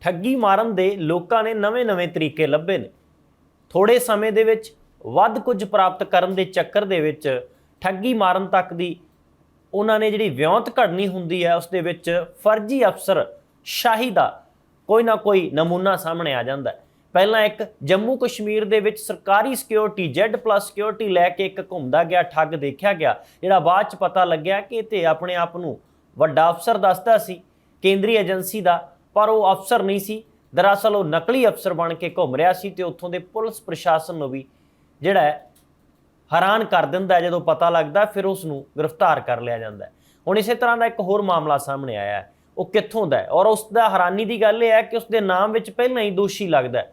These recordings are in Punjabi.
ਠੱਗੀ ਮਾਰਨ ਦੇ ਲੋਕਾਂ ਨੇ ਨਵੇਂ-ਨਵੇਂ ਤਰੀਕੇ ਲੱਭੇ ਨੇ। ਥੋੜੇ ਸਮੇਂ ਦੇ ਵਿੱਚ ਵੱਧ ਕੁਝ ਪ੍ਰਾਪਤ ਕਰਨ ਦੇ ਚੱਕਰ ਦੇ ਵਿੱਚ ਠੱਗੀ ਮਾਰਨ ਤੱਕ ਦੀ ਉਹਨਾਂ ਨੇ ਜਿਹੜੀ ਵਿਉਂਤ ਘੜਨੀ ਹੁੰਦੀ ਹੈ, ਉਸ ਦੇ ਵਿੱਚ ਫਰਜ਼ੀ ਅਫਸਰ ਸ਼ਾਹੀ ਦਾ ਕੋਈ ਨਾ ਕੋਈ ਨਮੂਨਾ ਸਾਹਮਣੇ ਆ ਜਾਂਦਾ ਹੈ। ਪਹਿਲਾਂ ਇੱਕ ਜੰਮੂ ਕਸ਼ਮੀਰ ਦੇ ਵਿੱਚ ਸਰਕਾਰੀ ਸਿਕਿਉਰਿਟੀ Z+ ਸਿਕਿਉਰਿਟੀ ਲੈ ਕੇ ਇੱਕ ਘੁੰਮਦਾ ਗਿਆ, ਠੱਗ ਦੇਖਿਆ ਗਿਆ। ਜਿਹੜਾ ਬਾਅਦ ਚ ਪਤਾ ਲੱਗਿਆ ਕਿ ਤੇ ਆਪਣੇ ਆਪ ਨੂੰ ਵੱਡਾ ਅਫਸਰ ਦੱਸਦਾ ਸੀ, ਕੇਂਦਰੀ ਏਜੰਸੀ ਦਾ ਪਰ ਉਹ ਅਫਸਰ ਨਹੀਂ ਸੀ। ਦਰਅਸਲ ਉਹ ਨਕਲੀ ਅਫਸਰ ਬਣ ਕੇ ਘੁੰਮ ਰਿਹਾ ਸੀ ਤੇ ਉੱਥੋਂ ਦੇ ਪੁਲਿਸ ਪ੍ਰਸ਼ਾਸਨ ਨੂੰ ਵੀ ਜਿਹੜਾ ਹੈਰਾਨ ਕਰ ਦਿੰਦਾ ਜਦੋਂ ਪਤਾ ਲੱਗਦਾ ਫਿਰ ਉਸ ਨੂੰ ਗ੍ਰਿਫਤਾਰ ਕਰ ਲਿਆ ਜਾਂਦਾ ਹੁਣ ਇਸੇ ਤਰ੍ਹਾਂ ਦਾ ਇੱਕ ਹੋਰ ਮਾਮਲਾ ਸਾਹਮਣੇ ਆਇਆ ਉਹ ਕਿੱਥੋਂ ਦਾ ਹੈ? ਔਰ ਉਸ ਦਾ ਹੈਰਾਨੀ ਦੀ ਗੱਲ ਇਹ ਹੈ ਕਿ ਉਸ ਦੇ ਨਾਮ ਵਿੱਚ ਪਹਿਲਾਂ ਹੀ ਦੋਸ਼ੀ ਲੱਗਦਾ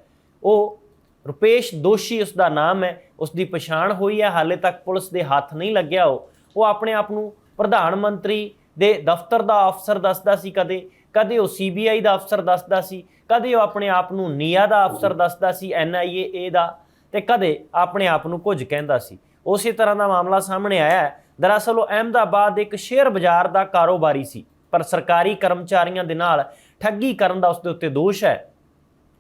ਉਹ ਰੁਪੇਸ਼ ਦੋਸ਼ੀ ਉਸ ਦਾ ਨਾਮ ਹੈ। ਉਸ ਦੀ ਪਛਾਣ ਹੋਈ ਹੈ। ਹਾਲੇ ਤੱਕ ਪੁਲਿਸ ਦੇ ਹੱਥ ਨਹੀਂ ਲੱਗਿਆ ਉਹ। ਉਹ ਆਪਣੇ ਆਪ ਨੂੰ ਪ੍ਰਧਾਨ ਮੰਤਰੀ ਦੇ ਦਫ਼ਤਰ ਦਾ ਅਫਸਰ ਦੱਸਦਾ ਸੀ ਕਦੇ ਕਦੇ ਉਹ ਸੀਬੀਆਈ ਦਾ ਅਫਸਰ ਦੱਸਦਾ ਸੀ, ਕਦੇ ਉਹ ਆਪਣੇ ਆਪ ਨੂੰ ਨੀਆ ਦਾ ਅਫਸਰ ਦੱਸਦਾ ਸੀ ਐਨਆਈਏ ਏ ਦਾ, ਤੇ ਕਦੇ ਆਪਣੇ ਆਪ ਨੂੰ ਕੁਝ ਕਹਿੰਦਾ ਸੀ। ਉਸੇ ਤਰ੍ਹਾਂ ਦਾ ਮਾਮਲਾ ਸਾਹਮਣੇ ਆਇਆ ਹੈ। ਦਰਅਸਲ ਉਹ ਅਹਿਮਦਾਬਾਦ ਇੱਕ ਸ਼ੇਅਰ ਬਾਜ਼ਾਰ ਦਾ ਕਾਰੋਬਾਰੀ ਸੀ, ਪਰ ਸਰਕਾਰੀ ਕਰਮਚਾਰੀਆਂ ਦੇ ਨਾਲ ਠੱਗੀ ਕਰਨ ਦਾ ਉਸ ਦੇ ਉੱਤੇ ਦੋਸ਼ ਹੈ।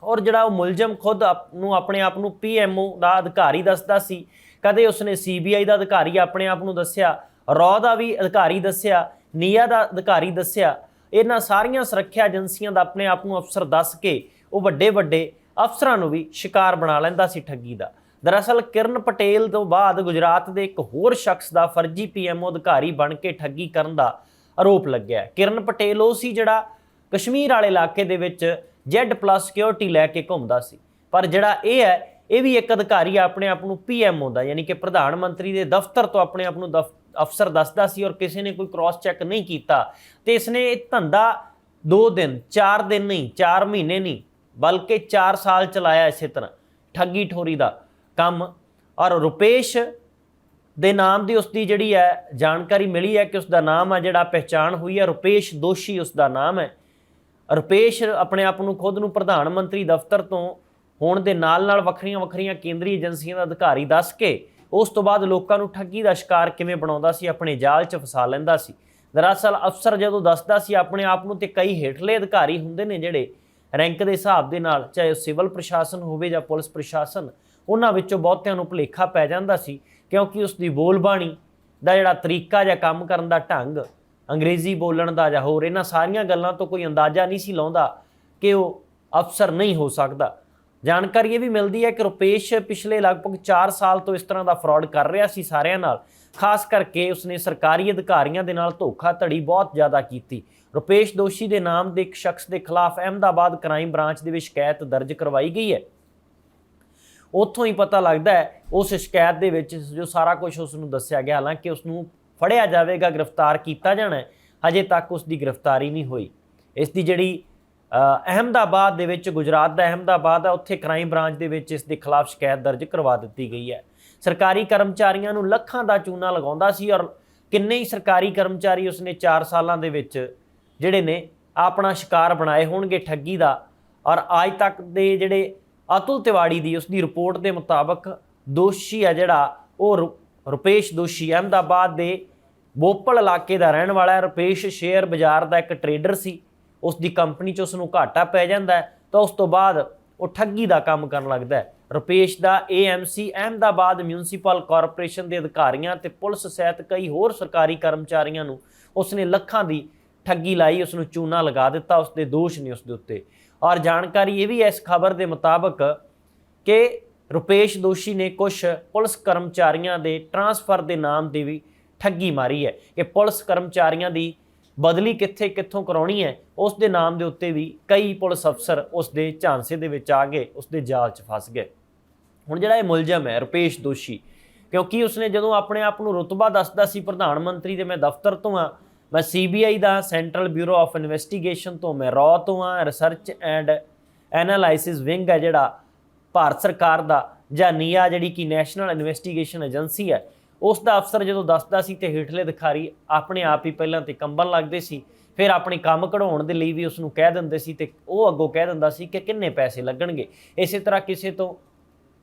ਔਰ ਜਿਹੜਾ ਉਹ ਮੁਲਜ਼ਮ ਖੁਦ ਆਪ- ਨੂੰ ਆਪਣੇ ਆਪ ਨੂੰ ਪੀਐਮਓ ਦਾ ਅਧਿਕਾਰੀ ਦੱਸਦਾ ਸੀ, ਕਦੇ ਉਸਨੇ ਸੀਬੀਆਈ ਦਾ ਅਧਿਕਾਰੀ ਆਪਣੇ ਆਪ ਨੂੰ ਦੱਸਿਆ, ਰੌ ਦਾ ਵੀ ਅਧਿਕਾਰੀ ਦੱਸਿਆ ਨੀਆ ਦਾ ਅਧਿਕਾਰੀ ਦੱਸਿਆ, ਇਹਨਾਂ ਸਾਰੀਆਂ ਸੁਰੱਖਿਆ ਏਜੰਸੀਆਂ ਦਾ ਆਪਣੇ ਆਪ ਨੂੰ ਅਫਸਰ ਦੱਸ ਕੇ ਉਹ ਵੱਡੇ ਵੱਡੇ ਅਫਸਰਾਂ ਨੂੰ ਵੀ ਸ਼ਿਕਾਰ ਬਣਾ ਲੈਂਦਾ ਸੀ ਠੱਗੀ ਦਾ। ਦਰਅਸਲ ਕਿਰਨ ਪਟੇਲ ਤੋਂ ਬਾਅਦ ਗੁਜਰਾਤ ਦੇ ਇੱਕ ਹੋਰ ਸ਼ਖਸ ਦਾ ਫਰਜ਼ੀ ਪੀਐਮਓ ਅਧਿਕਾਰੀ ਬਣ ਕੇ ਠੱਗੀ ਕਰਨ ਦਾ ਆਰੋਪ ਲੱਗਿਆ। ਕਿਰਨ ਪਟੇਲ ਉਹ ਸੀ ਜਿਹੜਾ ਕਸ਼ਮੀਰ ਵਾਲੇ ਇਲਾਕੇ ਦੇ ਵਿੱਚ Z+ ਸਿਕਿਉਰਿਟੀ ਲੈ ਕੇ ਘੁੰਮਦਾ ਸੀ। ਪਰ ਜਿਹੜਾ ਇਹ ਹੈ, ਇਹ ਵੀ ਇੱਕ ਅਧਿਕਾਰੀ ਆਪਣੇ ਆਪ ਨੂੰ ਪੀਐਮਓ ਦਾ, ਯਾਨੀ ਕਿ ਪ੍ਰਧਾਨ ਮੰਤਰੀ ਦੇ ਦਫ਼ਤਰ ਤੋਂ ਆਪਣੇ ਆਪ ਨੂੰ ਦਫ਼- ਅਫਸਰ ਦੱਸਦਾ ਸੀ ਔਰ ਕਿਸੇ ਨੇ ਕੋਈ ਕ੍ਰਾਸ ਚੈੱਕ ਨਹੀਂ ਕੀਤਾ ਤੇ ਇਸਨੇ ਇਹ ਧੰਦਾ 2 ਦਿਨ 4 ਦਿਨ ਨਹੀਂ 4 ਮਹੀਨੇ ਨਹੀਂ, ਬਲਕਿ 4 ਸਾਲ ਚਲਾਇਆ ਇਸੇ ਤਰ੍ਹਾਂ, ਠੱਗੀ ਠੋਰੀ ਦਾ ਕੰਮ। ਔਰ ਰੁਪੇਸ਼ ਦੇ ਨਾਮ ਦੀ ਉਸ ਦੀ ਜਿਹੜੀ ਹੈ, ਜਾਣਕਾਰੀ ਮਿਲੀ ਹੈ ਕਿ ਉਸ ਦਾ ਨਾਮ ਆ ਜਿਹੜਾ ਪਹਿਚਾਣ ਹੋਈ ਹੈ, ਰੁਪੇਸ਼ ਦੋਸ਼ੀ ਉਸ ਦਾ ਨਾਮ ਹੈ। ਰੁਪੇਸ਼ ਆਪਣੇ ਆਪ ਨੂੰ ਖੁਦ ਨੂੰ ਪ੍ਰਧਾਨ ਮੰਤਰੀ ਦਫ਼ਤਰ ਤੋਂ ਹੋਣ ਦੇ ਨਾਲ-ਨਾਲ ਵੱਖਰੀਆਂ-ਵੱਖਰੀਆਂ ਕੇਂਦਰੀ ਏਜੰਸੀਆਂ ਦਾ ਅਧਿਕਾਰੀ ਦੱਸ ਕੇ ਉਸ ਤੋਂ ਬਾਅਦ ਲੋਕਾਂ ਨੂੰ ਠੱਗੀ ਦਾ ਸ਼ਿਕਾਰ ਕਿਵੇਂ ਬਣਾਉਂਦਾ ਸੀ, ਆਪਣੇ ਜਾਲ 'ਚ ਫਸਾ ਲੈਂਦਾ ਸੀ। ਦਰਅਸਲ ਅਫਸਰ ਜਦੋਂ ਦੱਸਦਾ ਸੀ, ਆਪਣੇ ਆਪ ਨੂੰ ਤੇ ਕਈ ਹੇਠਲੇ ਅਧਿਕਾਰੀ ਹੁੰਦੇ ਨੇ ਜਿਹੜੇ ਰੈਂਕ ਦੇ ਹਿਸਾਬ ਦੇ ਨਾਲ, ਚਾਹੇ ਉਹ ਸਿਵਲ ਪ੍ਰਸ਼ਾਸਨ ਹੋਵੇ ਜਾਂ ਪੁਲਿਸ ਪ੍ਰਸ਼ਾਸਨ, ਉਹਨਾਂ ਵਿੱਚੋਂ ਬਹੁਤਿਆਂ ਨੂੰ ਭੁਲੇਖਾ ਪੈ ਜਾਂਦਾ ਸੀ ਕਿਉਂਕਿ ਉਸ ਦੀ ਬੋਲਬਾਣੀ ਦਾ ਜਿਹੜਾ ਤਰੀਕਾ ਜਾਂ ਕੰਮ ਕਰਨ ਦਾ ਢੰਗ, ਅੰਗਰੇਜ਼ੀ ਬੋਲਣ ਦਾ ਜਾਂ ਹੋਰ ਇਹਨਾਂ ਸਾਰੀਆਂ ਗੱਲਾਂ ਤੋਂ ਕੋਈ ਅੰਦਾਜ਼ਾ ਨਹੀਂ ਸੀ ਲਾਉਂਦਾ ਕਿ ਉਹ ਅਫਸਰ ਨਹੀਂ ਹੋ ਸਕਦਾ। ਜਾਣਕਾਰੀ ਇਹ ਵੀ ਮਿਲਦੀ ਹੈ ਕਿ ਰੁਪੇਸ਼ ਪਿਛਲੇ ਲਗਭਗ 4 ਸਾਲ ਤੋਂ ਇਸ ਤਰ੍ਹਾਂ ਦਾ ਫਰਾਡ ਕਰ ਰਿਹਾ ਸੀ ਸਾਰਿਆਂ ਨਾਲ। ਖਾਸ ਕਰਕੇ ਉਸਨੇ ਸਰਕਾਰੀ ਅਧਿਕਾਰੀਆਂ ਦੇ ਨਾਲ ਧੋਖਾਧੜੀ ਬਹੁਤ ਜ਼ਿਆਦਾ ਕੀਤੀ। ਰੁਪੇਸ਼ ਦੋਸ਼ੀ ਦੇ ਨਾਮ ਦੇ ਇੱਕ ਸ਼ਖਸ ਦੇ ਖਿਲਾਫ ਅਹਿਮਦਾਬਾਦ ਕ੍ਰਾਈਮ ਬ੍ਰਾਂਚ ਦੇ ਵਿੱਚ ਸ਼ਿਕਾਇਤ ਦਰਜ ਕਰਵਾਈ ਗਈ ਹੈ। ਉੱਥੋਂ ਹੀ ਪਤਾ ਲੱਗਦਾ ਹੈ, ਉਸ ਸ਼ਿਕਾਇਤ ਦੇ ਵਿੱਚ ਜੋ ਸਾਰਾ ਕੁਝ ਉਸ ਨੂੰ ਦੱਸਿਆ ਗਿਆ, ਹਾਲਾਂਕਿ ਉਸ ਨੂੰ ਫੜਿਆ ਜਾਵੇਗਾ, ਗ੍ਰਿਫਤਾਰ ਕੀਤਾ ਜਾਣਾ ਹੈ। ਹਜੇ ਤੱਕ ਉਸ ਦੀ ਗ੍ਰਿਫਤਾਰੀ ਨਹੀਂ ਹੋਈ। ਇਸ ਦੀ ਜਿਹੜੀ ਅਹਿਮਦਾਬਾਦ ਦੇ ਵਿੱਚ, ਗੁਜਰਾਤ ਦਾ ਅਹਿਮਦਾਬਾਦ ਹੈ ਉੱਥੇ ਕ੍ਰਾਈਮ ਬ੍ਰਾਂਚ ਦੇ ਵਿੱਚ ਇਸ ਦੇ ਖਿਲਾਫ ਸ਼ਿਕਾਇਤ ਦਰਜ ਕਰਵਾ ਦਿੱਤੀ ਗਈ ਹੈ। ਸਰਕਾਰੀ ਕਰਮਚਾਰੀਆਂ ਨੂੰ ਲੱਖਾਂ ਦਾ ਚੂਨਾ ਲਗਾਉਂਦਾ ਸੀ ਔਰ ਕਿੰਨੇ ਹੀ ਸਰਕਾਰੀ ਕਰਮਚਾਰੀ ਉਸਨੇ 4 ਸਾਲਾਂ ਦੇ ਵਿੱਚ ਜਿਹੜੇ ਨੇ ਆਪਣਾ ਸ਼ਿਕਾਰ ਬਣਾਏ ਹੋਣਗੇ ਠੱਗੀ ਦਾ ਔਰ ਅੱਜ ਤੱਕ ਦੇ ਜਿਹੜੇ ਅਤੁਲ ਤਿਵਾੜੀ ਦੀ ਉਸ ਦੀ ਰਿਪੋਰਟ ਦੇ ਮੁਤਾਬਕ ਦੋਸ਼ੀ ਆ ਜਿਹੜਾ, ਉਹ ਰੁ- ਰੁਪੇਸ਼ ਦੋਸ਼ੀ ਅਹਿਮਦਾਬਾਦ ਦੇ ਬੋਪਲ ਇਲਾਕੇ ਦਾ ਰਹਿਣ ਵਾਲਾ ਹੈ। ਰੁਪੇਸ਼ ਸ਼ੇਅਰ ਬਾਜ਼ਾਰ ਦਾ ਇੱਕ ਟਰੇਡਰ ਸੀ। ਉਸ ਦੀ ਕੰਪਨੀ 'ਚ ਉਸ ਨੂੰ ਘਾਟਾ ਪੈ ਜਾਂਦਾ ਤਾਂ ਉਸ ਤੋਂ ਬਾਅਦ ਉਹ ਠੱਗੀ ਦਾ ਕੰਮ ਕਰਨ ਲੱਗਦਾ ਹੈ। ਰੁਪੇਸ਼ ਦਾ ਏਐਮਸੀ ਅਹਿਮਦਾਬਾਦ ਮਿਊਨਿਸਪਲ ਕਾਰਪੋਰੇਸ਼ਨ ਦੇ ਅਧਿਕਾਰੀਆਂ ਤੇ ਪੁਲਿਸ ਸਹਿਤ ਕਈ ਹੋਰ ਸਰਕਾਰੀ ਕਰਮਚਾਰੀਆਂ ਨੂੰ ਉਸਨੇ ਲੱਖਾਂ ਦੀ ਠੱਗੀ ਲਾਈ ਉਸ ਨੂੰ ਚੂਨਾ ਲਗਾ ਦਿੱਤਾ ਉਸ ਦੇ ਦੋਸ਼ ਨੇ ਉਸ ਦੇ ਉੱਤੇ। ਔਰ ਜਾਣਕਾਰੀ ਇਹ ਵੀ ਹੈ ਇਸ ਖਬਰ ਦੇ ਮੁਤਾਬਕ ਕਿ ਰੁਪੇਸ਼ ਦੋਸ਼ੀ ਨੇ ਕੁਝ ਪੁਲਿਸ ਕਰਮਚਾਰੀਆਂ ਦੇ ਟਰਾਂਸਫਰ ਦੇ ਨਾਮ ਤੇ ਵੀ ਠੱਗੀ ਮਾਰੀ ਹੈ ਕਿ ਪੁਲਿਸ ਕਰਮਚਾਰੀਆਂ ਦੀ ਬਦਲੀ ਕਿੱਥੇ ਕਿੱਥੋਂ ਕਰਾਉਣੀ ਹੈ, ਉਸ ਦੇ ਨਾਮ ਦੇ ਉੱਤੇ ਵੀ ਕਈ ਪੁਲਿਸ ਅਫਸਰ ਉਸ ਦੇ ਝਾਂਸੇ ਦੇ ਵਿੱਚ ਆ ਗਏ, ਉਸ ਦੇ ਜਾਲ 'ਚ ਫਸ ਗਏ। ਹੁਣ ਜਿਹੜਾ ਇਹ ਮੁਲਜ਼ਮ ਹੈ, ਰੁਪੇਸ਼ ਦੋਸ਼ੀ, ਕਿਉਂਕਿ ਉਸਨੇ ਜਦੋਂ ਆਪਣੇ ਆਪ ਨੂੰ ਰੁਤਬਾ ਦੱਸਦਾ ਸੀ ਪ੍ਰਧਾਨ ਮੰਤਰੀ ਦੇ ਮੈਂ ਦਫ਼ਤਰ ਤੋਂ ਆ ਮੈਂ ਸੀਬੀਆਈ ਦਾ, ਸੈਂਟਰਲ ਬਿਊਰੋ ਆਫ ਇਨਵੈਸਟੀਗੇਸ਼ਨ ਤੋਂ ਮੈਂ ਰॉ ਤੋਂ ਆ ਰਿਸਰਚ ਐਂਡ ਐਨਾਲਾਈਸਿਸ ਵਿੰਗ ਹੈ ਜਿਹੜਾ ਭਾਰਤ ਸਰਕਾਰ ਦਾ, ਜਾਂ ਨੀਆ ਜਿਹੜੀ ਕਿ ਨੈਸ਼ਨਲ ਇਨਵੈਸਟੀਗੇਸ਼ਨ ਏਜੰਸੀ ਹੈ ਉਸ ਦਾ ਅਫਸਰ ਜਦੋਂ ਦੱਸਦਾ ਸੀ ਤੇ ਹੇਠਲੇ ਅਧਿਕਾਰੀ ਆਪਣੇ ਆਪ ਹੀ ਪਹਿਲਾਂ ਤੇ ਕੰਬਣ ਲੱਗਦੇ ਸੀ, ਫਿਰ ਆਪਣੇ ਕੰਮ ਕਢਾਉਣ ਦੇ ਲਈ ਵੀ ਉਸ ਨੂੰ ਕਹਿ ਦਿੰਦੇ ਸੀ ਤੇ ਉਹ ਅੱਗੋਂ ਕਹਿ ਦਿੰਦਾ ਸੀ ਕਿ ਕਿੰਨੇ ਪੈਸੇ ਲੱਗਣਗੇ। ਇਸੇ ਤਰ੍ਹਾਂ ਕਿਸੇ ਤੋਂ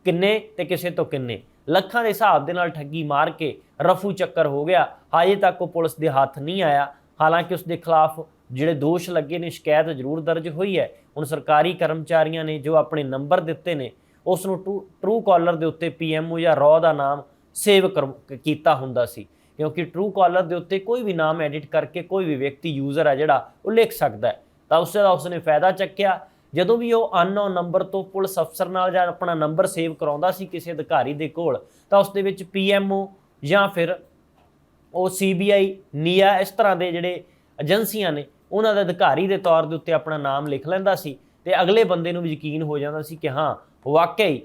ਕਿੰਨੇ ਤੇ ਕਿਸੇ ਤੋਂ ਕਿੰਨੇ। ਲੱਖਾਂ ਦੇ ਹਿਸਾਬ ਦੇ ਨਾਲ ਠੱਗੀ ਮਾਰ ਕੇ ਰਫੂ ਚੱਕਰ ਹੋ ਗਿਆ। ਹਜੇ ਤੱਕ ਉਹ ਪੁਲਿਸ ਦੇ ਹੱਥ ਨਹੀਂ ਆਇਆ। ਹਾਲਾਂਕਿ ਉਸ ਦੇ ਖਿਲਾਫ ਜਿਹੜੇ ਦੋਸ਼ ਲੱਗੇ ਨੇ, ਸ਼ਿਕਾਇਤ ਜ਼ਰੂਰ ਦਰਜ ਹੋਈ ਹੈ। ਹੁਣ ਸਰਕਾਰੀ ਕਰਮਚਾਰੀਆਂ ਨੇ ਜੋ ਆਪਣੇ ਨੰਬਰ ਦਿੱਤੇ ਨੇ ਉਸ ਨੂੰ ਟਰੂ ਕਾਲਰ ਦੇ ਉੱਤੇ ਪੀਐਮਓ ਜਾਂ ਰॉ ਦਾ ਨਾਮ ਸੇਵ ਕਰ- ਕੀਤਾ ਹੁੰਦਾ ਸੀ। ਕਿਉਂਕਿ ਟਰੂ ਕਾਲਰ ਦੇ ਉੱਤੇ ਕੋਈ ਵੀ ਨਾਮ ਐਡਿਟ ਕਰਕੇ ਕੋਈ ਵੀ ਵਿਅਕਤੀ ਯੂਜ਼ਰ ਹੈ ਜਿਹੜਾ, ਉਹ ਲਿਖ ਸਕਦਾ ਹੈ। ਤਾਂ ਉਸ ਦਾ ਉਸਨੇ ਫਾਇਦਾ ਚੱਕਿਆ। ਜਦੋਂ ਵੀ ਉਹ ਅਨਨੋਨ ਨੰਬਰ ਤੋਂ ਪੁਲਿਸ ਅਫਸਰ ਨਾਲ ਜਾਂ ਆਪਣਾ ਨੰਬਰ ਸੇਵ ਕਰਾਉਂਦਾ ਸੀ ਕਿਸੇ ਅਧਿਕਾਰੀ ਦੇ ਕੋਲ, ਤਾਂ ਉਸ ਦੇ ਵਿੱਚ ਪੀਐਮਓ ਜਾਂ ਫਿਰ ਉਹ ਸੀਬੀਆਈ ਨੀਆ ਇਸ ਤਰ੍ਹਾਂ ਦੇ ਜਿਹੜੇ ਏਜੰਸੀਆਂ ਨੇ, ਉਹਨਾਂ ਦੇ ਅਧਿਕਾਰੀ ਦੇ ਤੌਰ ਦੇ ਉੱਤੇ ਆਪਣਾ ਨਾਮ ਲਿਖ ਲੈਂਦਾ ਸੀ ਤੇ ਅਗਲੇ ਬੰਦੇ ਨੂੰ ਵੀ ਯਕੀਨ ਹੋ ਜਾਂਦਾ ਸੀ ਕਿ ਹਾਂ, ਵਾਕਈ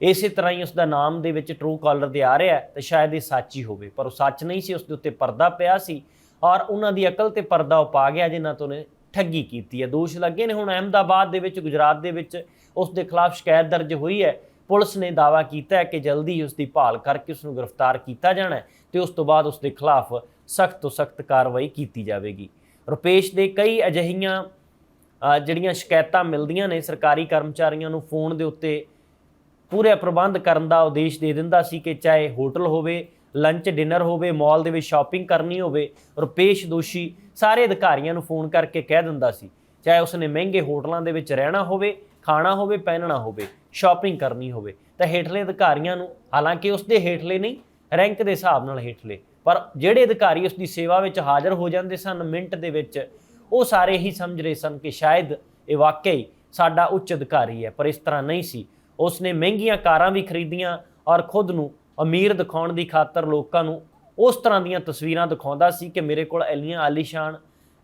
ਇਸੇ ਤਰ੍ਹਾਂ ਹੀ ਉਸ ਦਾ ਨਾਮ ਦੇ ਵਿੱਚ ਟਰੂ ਕਾਲਰ ਦੇ ਆ ਰਿਹਾ ਹੈ, ਤੇ ਸ਼ਾਇਦ ਇਹ ਸੱਚ ਹੀ ਹੋਵੇ, ਪਰ ਉਹ ਸੱਚ ਨਹੀਂ ਸੀ ਉਸ ਦੇ ਉੱਤੇ ਪਰਦਾ ਪਿਆ ਸੀ ਔਰ ਉਹਨਾਂ ਦੀ ਅਕਲ ਤੇ ਪਰਦਾ ਉਹ ਪਾ ਗਿਆ, ਜਿਨ੍ਹਾਂ ਤੋਂ ਨੇ ਠੱਗੀ ਕੀਤੀ ਹੈ। ਦੋਸ਼ ਲੱਗੇ ਨੇ ਹੁਣ ਅਹਿਮਦਾਬਾਦ ਦੇ ਵਿੱਚ, ਗੁਜਰਾਤ ਦੇ ਵਿੱਚ ਉਸ ਦੇ ਖਿਲਾਫ ਸ਼ਿਕਾਇਤ ਦਰਜ ਹੋਈ ਹੈ। ਪੁਲਿਸ ਨੇ ਦਾਅਵਾ ਕੀਤਾ ਹੈ ਕਿ ਜਲਦੀ ਹੀ ਉਸ ਦੀ ਭਾਲ ਕਰਕੇ ਉਸ ਨੂੰ ਗ੍ਰਿਫਤਾਰ ਕੀਤਾ ਜਾਣਾ ਹੈ ਤੇ ਉਸ ਤੋਂ ਬਾਅਦ ਉਸ ਦੇ ਖਿਲਾਫ ਸਖਤ ਤੋਂ ਸਖਤ ਕਾਰਵਾਈ ਕੀਤੀ ਜਾਵੇਗੀ। ਰੁਪੇਸ਼ ਦੇ ਕਈ ਅਜਿਹੀਆਂ ਜਿਹੜੀਆਂ ਸ਼ਿਕਾਇਤਾਂ ਮਿਲਦੀਆਂ ਨੇ, ਸਰਕਾਰੀ ਕਰਮਚਾਰੀਆਂ ਨੂੰ ਫੋਨ ਦੇ ਉੱਤੇ ਪੂਰੇ ਪ੍ਰਬੰਧ ਕਰਨ ਦਾ ਉਦੇਸ਼ ਦੇ ਦਿੰਦਾ ਸੀ ਕਿ ਚਾਹੇ ਹੋਟਲ ਹੋਵੇ ਲੰਚ ਡਿਨਰ ਹੋਵੇ ਮਾਲ ਦੇ ਵਿੱਚ ਸ਼ਾਪਿੰਗ ਕਰਨੀ ਹੋਵੇ, ਰੁਪੇਸ਼ ਦੋਸ਼ੀ ਸਾਰੇ ਅਧਿਕਾਰੀਆਂ ਨੂੰ ਫੋਨ ਕਰਕੇ ਕਹਿ ਦਿੰਦਾ ਸੀ। ਚਾਹੇ ਉਸਨੇ ਮਹਿੰਗੇ ਹੋਟਲਾਂ ਦੇ ਵਿੱਚ ਰਹਿਣਾ ਹੋਵੇ, ਖਾਣਾ ਹੋਵੇ, ਪਹਿਨਣਾ ਹੋਵੇ ਸ਼ਾਪਿੰਗ ਕਰਨੀ ਹੋਵੇ, ਤਾਂ ਹੇਠਲੇ ਅਧਿਕਾਰੀਆਂ ਨੂੰ, ਹਾਲਾਂਕਿ ਉਸ ਦੇ ਹੇਠਲੇ ਨਹੀਂ ਰੈਂਕ ਦੇ ਹਿਸਾਬ ਨਾਲ ਹੇਠਲੇ, ਪਰ ਜਿਹੜੇ ਅਧਿਕਾਰੀ ਉਸ ਦੀ ਸੇਵਾ ਵਿੱਚ ਹਾਜ਼ਰ ਹੋ ਜਾਂਦੇ ਸਨ, ਮਿੰਟ ਦੇ ਵਿੱਚ, ਉਹ ਸਾਰੇ ਹੀ ਸਮਝ ਰਹੇ ਸਨ ਕਿ ਸ਼ਾਇਦ ਇਹ ਵਾਕਈ ਸਾਡਾ ਉੱਚ ਅਧਿਕਾਰੀ ਹੈ, ਪਰ ਇਸ ਤਰ੍ਹਾਂ ਨਹੀਂ ਸੀ। ਉਸ ਨੇ ਮਹਿੰਗੀਆਂ ਕਾਰਾਂ ਵੀ ਖਰੀਦੀਆਂ ਔਰ ਖੁਦ ਨੂੰ ਅਮੀਰ ਦਿਖਾਉਣ ਦੀ ਖਾਤਰ ਲੋਕਾਂ ਨੂੰ ਉਸ ਤਰ੍ਹਾਂ ਦੀਆਂ ਤਸਵੀਰਾਂ ਦਿਖਾਉਂਦਾ ਸੀ ਕਿ ਮੇਰੇ ਕੋਲ ਐਲੀਆਂ ਆਲੀਸ਼ਾਨ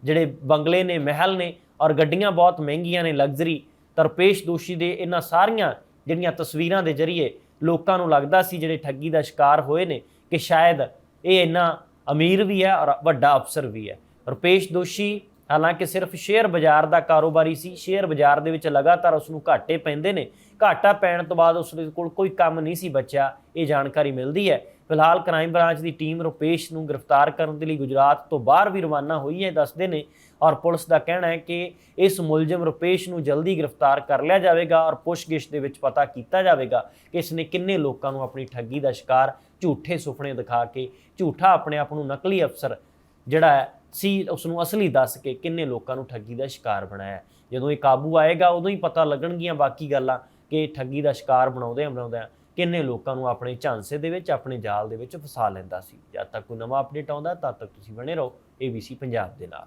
ਜਿਹੜੇ ਬੰਗਲੇ ਨੇ, ਮਹਿਲ ਨੇ ਔਰ ਗੱਡੀਆਂ ਬਹੁਤ ਮਹਿੰਗੀਆਂ ਨੇ, ਲਗਜ਼ਰੀ, ਤਰਪੇਸ਼ ਦੋਸ਼ੀ ਦੇ ਇਹਨਾਂ ਸਾਰੀਆਂ ਜਿਹੜੀਆਂ ਤਸਵੀਰਾਂ ਦੇ ਜ਼ਰੀਏ ਲੋਕਾਂ ਨੂੰ ਲੱਗਦਾ ਸੀ ਜਿਹੜੇ ਠੱਗੀ ਦਾ ਸ਼ਿਕਾਰ ਹੋਏ ਨੇ ਕਿ ਸ਼ਾਇਦ ਇਹ ਇੰਨਾ ਅਮੀਰ ਵੀ ਹੈ ਔਰ ਵੱਡਾ ਅਫਸਰ ਵੀ ਹੈ। ਰੁਪੇਸ਼ ਦੋਸ਼ੀ ਹਾਲਾਂਕਿ ਸਿਰਫ ਸ਼ੇਅਰ ਬਾਜ਼ਾਰ ਦਾ ਕਾਰੋਬਾਰੀ ਸੀ, ਸ਼ੇਅਰ ਬਾਜ਼ਾਰ ਦੇ ਵਿੱਚ ਲਗਾਤਾਰ ਉਸ ਨੂੰ ਘਾਟੇ ਪੈਂਦੇ ਨੇ। ਘਾਟਾ ਪੈਣ ਤੋਂ ਬਾਅਦ ਉਸ ਦੇ ਕੋਲ ਕੋਈ ਕੰਮ ਨਹੀਂ ਸੀ ਬਚਿਆ, ਇਹ ਜਾਣਕਾਰੀ ਮਿਲਦੀ ਹੈ। ਫਿਲਹਾਲ ਕ੍ਰਾਈਮ ਬ੍ਰਾਂਚ ਦੀ ਟੀਮ ਰੁਪੇਸ਼ ਨੂੰ ਗ੍ਰਿਫਤਾਰ ਕਰਨ ਦੇ ਲਈ ਗੁਜਰਾਤ ਤੋਂ ਬਾਹਰ ਵੀ ਰਵਾਨਾ ਹੋਈ ਹੈ ਦੱਸਦੇ ਨੇ। ਔਰ ਪੁਲਿਸ ਦਾ ਕਹਿਣਾ ਹੈ ਕਿ ਇਸ ਮੁਲਜ਼ਮ ਰੁਪੇਸ਼ ਨੂੰ ਜਲਦੀ ਗ੍ਰਿਫਤਾਰ ਕਰ ਲਿਆ ਜਾਵੇਗਾ ਔਰ ਪੁੱਛਗਿੱਛ ਦੇ ਵਿੱਚ ਪਤਾ ਕੀਤਾ ਜਾਵੇਗਾ ਕਿ ਇਸ ਨੇ ਕਿੰਨੇ ਲੋਕਾਂ ਨੂੰ ਆਪਣੀ ਠੱਗੀ ਦਾ ਸ਼ਿਕਾਰ ਝੂਠੇ ਸੁਪਨੇ ਦਿਖਾ ਕੇ ਝੂਠਾ ਆਪਣੇ ਆਪ ਨੂੰ ਨਕਲੀ ਅਫਸਰ ਜਿਹੜਾ ਹੈ ਸੀ ਉਸ ਨੂੰ ਅਸਲੀ ਦੱਸ ਕੇ ਕਿੰਨੇ ਲੋਕਾਂ ਨੂੰ ਠੱਗੀ ਦਾ ਸ਼ਿਕਾਰ ਬਣਾਇਆ। ਜਦੋਂ ਇਹ ਕਾਬੂ ਆਏਗਾ, ਉਦੋਂ ਹੀ ਪਤਾ ਲੱਗਣਗੀਆਂ ਬਾਕੀ ਗੱਲਾਂ ਕਿ ਠੱਗੀ ਦਾ ਸ਼ਿਕਾਰ ਬਣਾਉਂਦੇ ਬਣਾਉਂਦੇ ਕਿੰਨੇ ਲੋਕਾਂ ਨੂੰ ਆਪਣੇ ਝਾਂਸੇ ਦੇ ਵਿੱਚ, ਆਪਣੇ ਜਾਲ ਦੇ ਵਿੱਚ ਫਸਾ ਲੈਂਦਾ ਸੀ। ਜਦ ਤੱਕ ਕੋਈ ਨਵਾਂ ਅਪਡੇਟ ਆਉਂਦਾ, ਤਦ ਤੱਕ ਤੁਸੀਂ ਬਣੇ ਰਹੋ ABC ਪੰਜਾਬ ਦੇ ਨਾਲ।